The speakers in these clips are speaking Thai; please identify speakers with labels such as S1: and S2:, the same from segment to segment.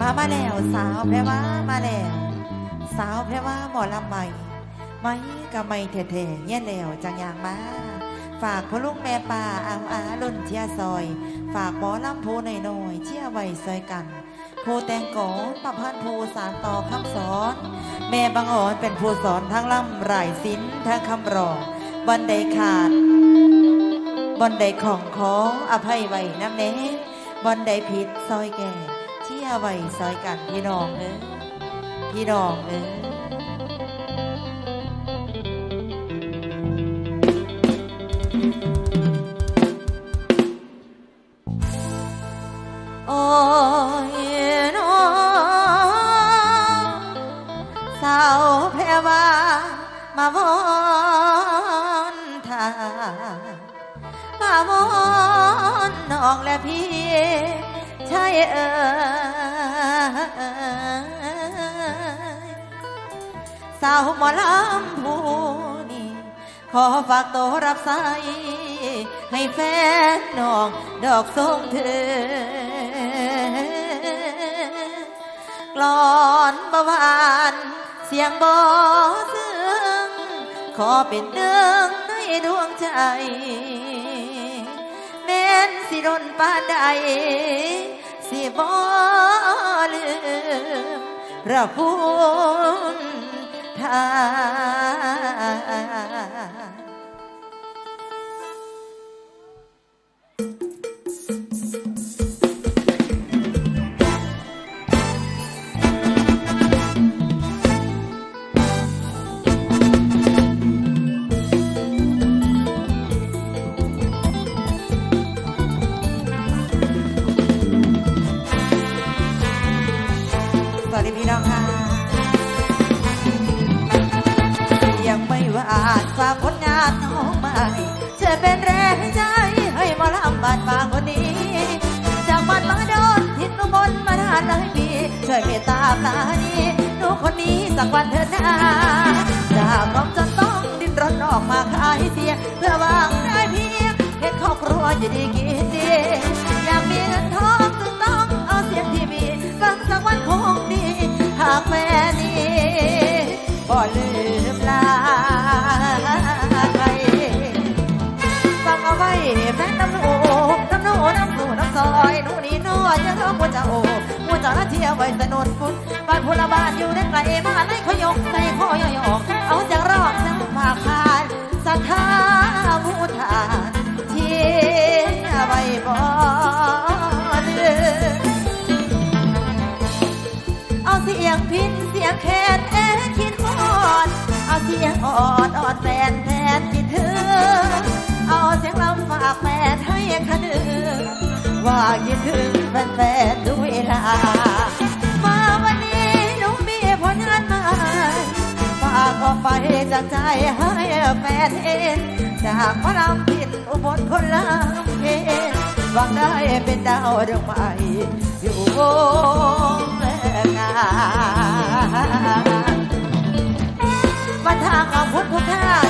S1: มามาแล้วสาวแพรว่ามาแล้วสาวแพรว่าหมอลำใหม่ไม่กับไม่เท่ๆแย่แล้วจังอย่างมาฝากพ่อลุงแม่ป่าเอาอาลุ่นเชียซอย ฝากหมอลำโพูหน่อยๆเชียไว้ซอยกันผู้แตงกอนประพันธ์ผู้สารต่อคำสอน แม่บางอ่อนเป็นผู้สอนทั้งล่ำไรศิลป์ทั้งคำร้องวันใดขาดบอนใดของขออภัยไว้น้ำเน้บอนใดผิดซอยแก่ เชี่ยไว้ซอยกันพี่น้องเอ้ยพี่น้องเอ้ยโอ้ยน้องสาวแพรว่ามาวอนทามาวอนน้องและพี่ ชายเอ๋สาวหมอลำผู้นี้ขอฝากตัวรับใช้ให้แฟนน้องดอกส่งเธอกลอนบหวานเสียงบอซึ้งขอเป็นหนึ่งในดวงใจ แม้นสิรนปานใด สิบ่ลืมพระคุณทา เป็นแรงใจ ให้มาลำบาดบางคนนี้ จากบ้านมาโดนทิศนุมนมานานเลยปีช่วยเมตตาปลานีหนูคนนี้สักวันเถิดนา จะละเที่ยวไว้สนุนฟุตบ้านพลบ้านอยู่ในไกลมาไล่ขยกใส่คอยอยอกเอาจากรอบน้ำผาคานสัทธาผู้ทานที่ไว้บ่ลืมเอาเสียงพินเสียงแคนแอนคิดฮอดเอาเสียงออดออดแฟนแฟนคิดถึงเอาเสียงลำฝากแฟนให้คะนึงว่าคิดถึง จากใจให้แฟนเองจากพระรำผิดอุบลคนลำเพนหวังได้เป็นดาวดวงใหม่อยู่วงงานวันทางอาพุทธพุทธา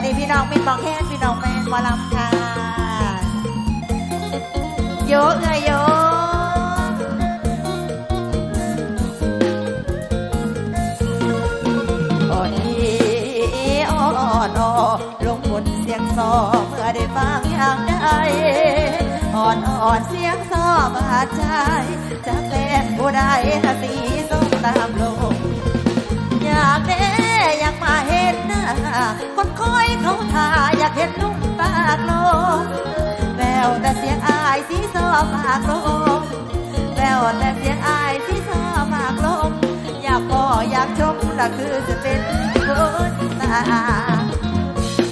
S1: วัสดีพี่น้องมิตรบอกแค่พี่น้องแฟนหมอลำค่ะโยกเอ้ยโยอ่อนอีอ่อนอลงบนเสียงซอเมื่อได้ฟังอย่างใดอ่อนอ่อนเสียงซอบาดใจจะเป็นผู้ใดละสีส้มตามลงอยากแน่ คนคอยเขาท่าอยากเห็นนุ่มปากลมแววแต่เสียงอายสีซอปากลมแววแต่เสียงอายสีซอปากลมอยากพออยากชมละคือจะเป็นคนตา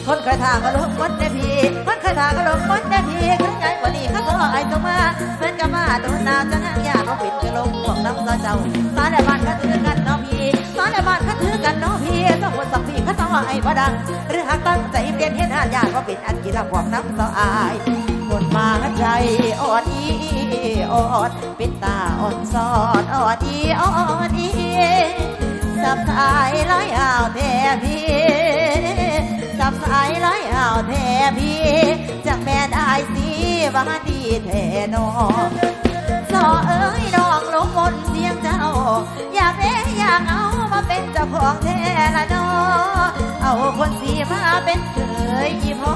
S1: คนเคยทางก็ลงมดได้พี่คนเคยทางก็ลงมดได้พี่ครั้งไงวันนี้เขาก็ไอ้ตัวมาเพื่อนกับมาโดนนาวจะนั่งยากเขาปิดจะลงของน้ำซอเจ้า บ่ดัง หรือหากตั้งใจเปลี่ยนเห็นหานยากก็เป็นอันกีฬาความน้ำสอายคนมาใจอ่อนอีอ่อนเป็นตาอ่อนสอนอ่อนอีอ่อนอีสับสายร้อยอ่าวแท่พี่สับสายร้อยอ่าวแท่พี่จากแม่ได้สีบ้านดีแท่นอสอเอ้ยน้องลงมนเสียงเจ้า อยากเด้อยากเอามาเป็นเจ้าของแท้ละน เอาคนสีมาเป็นเคยยี่พ่อ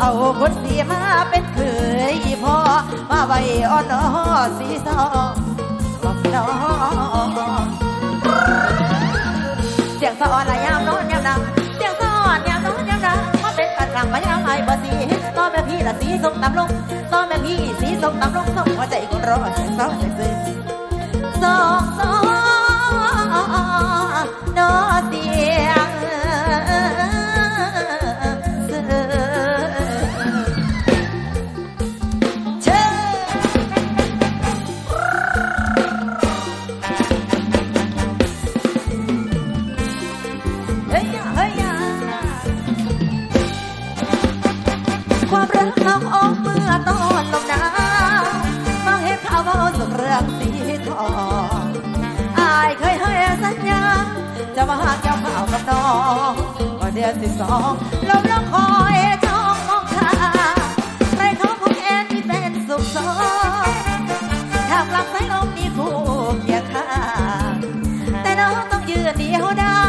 S1: เอาคนสีมาเป็นเคยยี่พ่อ มาไว้อ่อนอสีสองลองน้องเสียงสะอ่อนละยามนอนยามดังเสียงสะอ่อนยามนอนยามดังมาเป็นปัดกลางมายามไอ้บ่สีตอนแม่พี่ละสีส้มตำลงตอนแม่พี่สีส้มตำลงส่งหัวใจคนรอเสียงสะอ่อนเสียงซึ้งสองสอง ก็เดือสิบสองลมล้วคอยจ้องมองข้าใครเขาคงแอนที่เป็นสุขสองถ้ากลับสายลมมีคู่เคียงข้าแต่น้องต้องยืนเดียวได้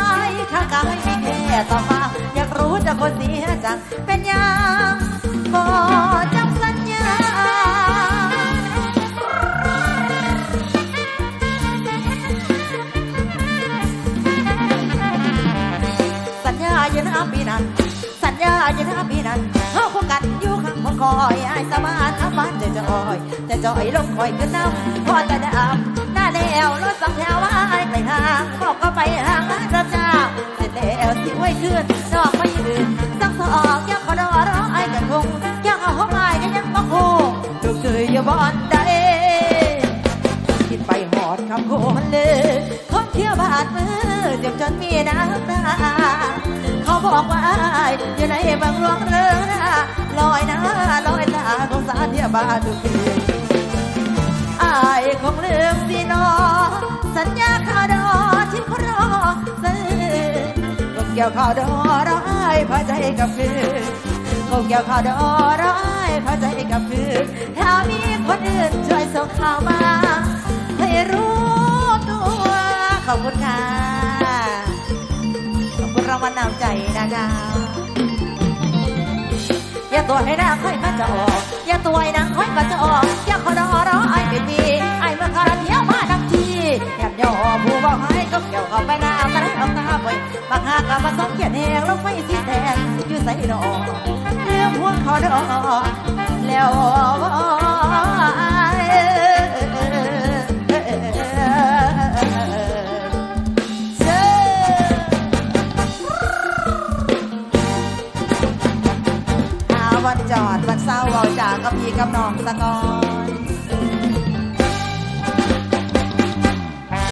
S1: ข้างกายมีแค่ต่อมา อยากรู้จะคนเสียจังเป็นยังบ่จำ ปีนั้น สัญญาอยู่นะปีนั้นเฮาคู่กันอยู่ข้างบนคอยไอ้สมานทำบ้านจะจอยจะจอยลงคอยขึ้นน้ำพอจะดำหน้าแล้วรถสองแถวว่าไอ้ไปห่างบอกก็ไปห่างร้านรับจ้าเสร็จแล้วสิไว้ขึ้นนอกไม่ยืนสักสอกยังขอดอรอไอ้กันคงยังเอาห้องไอ้ก็ยังบ่คู่ถูกเคยอย่าบอนได้คิดไปหอดคำโคมันเลยคนเที่ยวบาดมือเจ็บจนมีน้ำตา บอกว่าอายอยู่ในบางหลวงเรือนะลอยหน้าลอยตาของสาเที่ยบาดทุกคืนอายคงลืมสินอสัญญาขาดอที่เขารอซื้อก็เกี่ยวขาดอร้อยพอใจกับคืนคงเกี่ยวขาดอร้อยพอใจกับคืนถ้ามีคนอื่นช่วยส่งข่าวมาาวใจนะคะอย่าตัวให้นาค่อยมาจะออก อย่าตัวให้นางค่อยมาจะออก อย่าขอดอรอไอ้เป็นดีไอ้เมื่อคาราเที่ยวมาดังทีแอบย่อผู้บอกให้ก็เกี่ยวเข้าไปหน้ามาได้เอาตาไปบางหากลับมาสองเขียนแหงแล้วไฟสีแดงอยู่ใส่ดอเรื่องพวกเขาดอแล้ว